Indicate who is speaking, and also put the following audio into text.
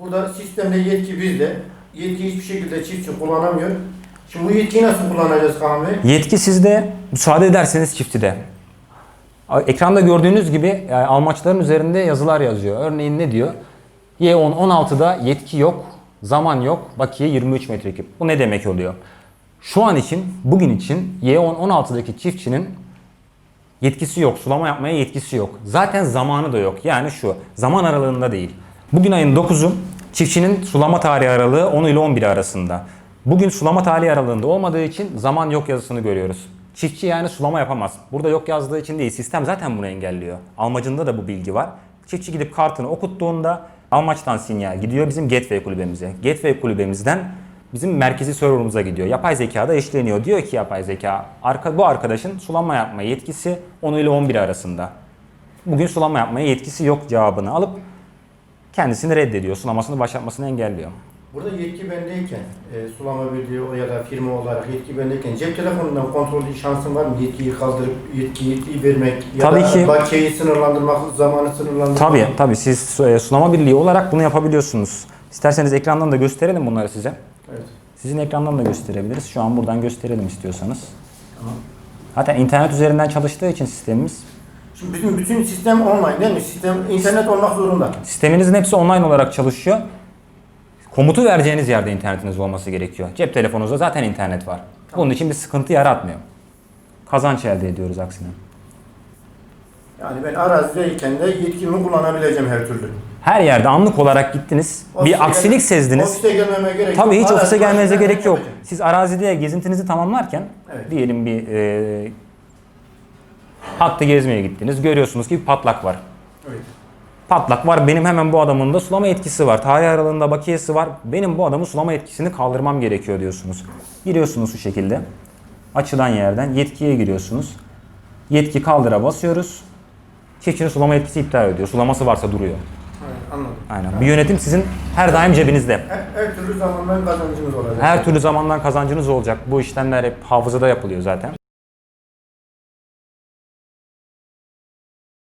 Speaker 1: Burada sistemde yetki bizde. Yetki hiçbir şekilde çiftçi kullanamıyor. Şimdi bu yetkiyi nasıl kullanacağız Kaan Bey?
Speaker 2: Yetki sizde, müsaade ederseniz çiftçide. Ekranda gördüğünüz gibi e, almaçların üzerinde yazılar yazıyor. Örneğin ne diyor? Y10 16'da yetki yok, zaman yok, bakiye 23 metreküp. Bu ne demek oluyor? Şu an için, bugün için Y10 16'daki çiftçinin yetkisi yok, sulama yapmaya yetkisi yok. Zaten zamanı da yok. Yani şu, zaman aralığında değil. Bugün ayın 9'u, çiftçinin sulama tarihi aralığı 10 ile 11 arasında. Bugün sulama tarihi aralığında olmadığı için zaman yok yazısını görüyoruz. Çiftçi yani sulama yapamaz. Burada yok yazdığı için değil, sistem zaten bunu engelliyor. Almacında da bu bilgi var. Çiftçi gidip kartını okuttuğunda Almaç'tan sinyal gidiyor bizim Gateway kulübemize. Gateway kulübemizden bizim merkezi serverımıza gidiyor. Yapay zekada işleniyor. Diyor ki yapay zeka, arka, bu arkadaşın sulama yapma yetkisi 10 ile 11 arasında. Bugün sulama yapmaya yetkisi yok cevabını alıp kendisini reddediyor. Sulamasını başlatmasını engelliyor.
Speaker 1: Burada yetki bendeyken, e, sulama birliği ya da firma olarak yetki bendeyken cep telefonundan kontrol şansın var mı? Yetkiyi kaldırıp yetki, yetkiyi vermek ya
Speaker 2: Tabii
Speaker 1: da
Speaker 2: ki.
Speaker 1: bakiyeyi sınırlandırmak, zamanı sınırlandırmak.
Speaker 2: Tabii tabii siz e, sulama birliği olarak bunu yapabiliyorsunuz. İsterseniz ekrandan da gösterelim bunları size.
Speaker 1: Evet.
Speaker 2: Sizin ekrandan da gösterebiliriz. Şu an buradan gösterelim istiyorsanız. Zaten internet üzerinden çalıştığı için sistemimiz.
Speaker 1: Şimdi bizim bütün sistem online değil mi? Sistem internet olmak zorunda.
Speaker 2: Sisteminizin hepsi online olarak çalışıyor. Komutu vereceğiniz yerde internetiniz olması gerekiyor. Cep telefonunuzda zaten internet var. Bunun için bir sıkıntı yaratmıyor. Kazanç elde ediyoruz aksine.
Speaker 1: Yani ben arazideyken de yetkimi kullanabileceğim her türlü.
Speaker 2: Her yerde anlık olarak gittiniz.
Speaker 1: Ofise
Speaker 2: bir aksilik
Speaker 1: gel-
Speaker 2: sezdiniz.
Speaker 1: Ofise gelmeme gerek
Speaker 2: Tabii
Speaker 1: yok.
Speaker 2: hiç ofise
Speaker 1: Arazi
Speaker 2: gelmenize gerek yok.
Speaker 1: yapacağım.
Speaker 2: Siz arazide gezintinizi tamamlarken
Speaker 1: Evet.
Speaker 2: diyelim bir e, hattı gezmeye gittiniz. Görüyorsunuz ki bir patlak var.
Speaker 1: Evet.
Speaker 2: Patlak var. Benim hemen bu adamın da sulama etkisi var. Tarih aralığında bakiyesi var. Benim bu adamın sulama etkisini kaldırmam gerekiyor diyorsunuz. Giriyorsunuz şu şekilde. Açılan yerden yetkiye giriyorsunuz. Yetki kaldıra basıyoruz. Çiftçinin sulama etkisi iptal ediyor. Sulaması varsa duruyor.
Speaker 1: Anladım.
Speaker 2: Aynen. Bir yönetim sizin her daim cebinizde.
Speaker 1: Her, her türlü zamandan kazancımız olacak.
Speaker 2: Her türlü zamandan kazancınız olacak. Bu işlemler hep hafızada yapılıyor zaten.